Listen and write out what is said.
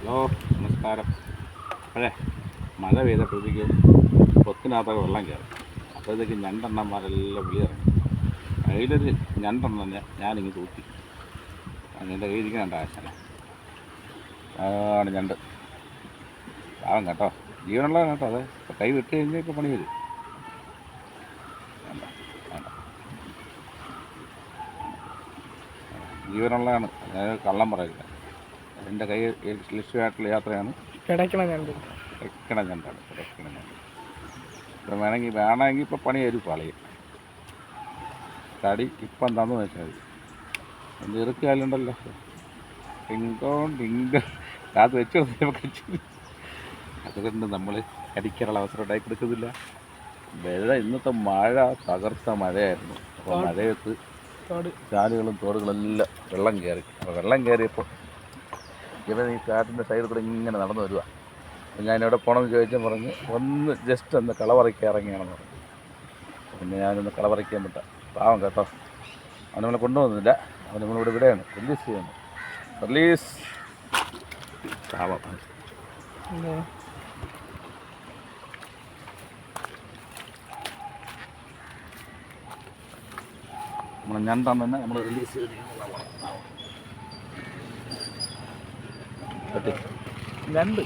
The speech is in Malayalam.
ഹലോ നമസ്കാരം. അപ്പോഴേ മഴ പെയ്തപ്പോഴത്തേക്ക് പൊത്തിനകത്തൊക്കെ വെള്ളം കയറി. അപ്പോഴത്തേക്ക് ഞണ്ടെണ്ണന്മാരെല്ലാം വിളി ഇറങ്ങി അതിലൊരു ഞണ്ടെണ്ണം തന്നെ ഞാനിങ്ങ് തൂക്കി. എന്റെ കയ്യിൽ ഇരിക്കുന്നുണ്ട് ആശാന. ആണ് ഞണ്ട്. പാവം കേട്ടോ. ജീവനുള്ളതാണ് കേട്ടോ അതെ. കൈ വിട്ട് കഴിഞ്ഞാൽ ഇപ്പോൾ പണി വരും. ജീവനുള്ളതാണ്. ഞാൻ കള്ളം പറയില്ല എന്റെ കൈ ലക്ഷ്യമായിട്ടുള്ള യാത്രയാണ്. കിടക്കണം ഞണ്ട് കിടക്കണ ഞണ്ടാണ് കിടക്കണ ഞണ്ട് ഇപ്പം വേണമെങ്കിൽ വേണമെങ്കിൽ ഇപ്പം പണി തരും പാളിയ. തടി ഇപ്പം തന്നു വെച്ചാൽ മതി. ഇറക്കിയാലുണ്ടല്ലോ ടിങ്കോ ടിങ്കോ അത് വെച്ചു അതുകൊണ്ട് നമ്മൾ കടിക്കാനുള്ള അവസരം ഉണ്ടാക്കി കൊടുക്കുന്നില്ല. വെള്ള ഇന്നത്തെ മഴ തകർത്ത മഴയായിരുന്നു. അപ്പോൾ മഴയത്ത് ചാലുകളും തോടുകളെല്ലാം വെള്ളം കയറി. അപ്പോൾ വെള്ളം കയറിയപ്പോൾ ഇവൻ ഈ കാട്ടിന്റെ സൈഡിൽ കൂടെ ഇങ്ങനെ നടന്നു വരിക ഞാൻ എവിടെ പോകണമെന്ന് ചോദിച്ചാൽ പറഞ്ഞ് ഒന്ന് ജസ്റ്റ് ഒന്ന് കളവറയ്ക്ക് ഇറങ്ങിയാണെന്ന് പറഞ്ഞു. പിന്നെ ഞാനൊന്ന് കളവറയ്ക്കാൻ വിട്ട. പാവം കേട്ടോ. അവൻ നമ്മളെ കൊണ്ടുപോകുന്നില്ല അവൻ നമ്മളിവിടെ ഇവിടെയാണ്. റിലീസ് ചെയ്യുന്നു. റിലീസ് പാവം. നമ്മളെ ഞണ്ടാൻ തന്നെ നമ്മൾ റിലീസ് ചെയ്ത് ഞണ്ട്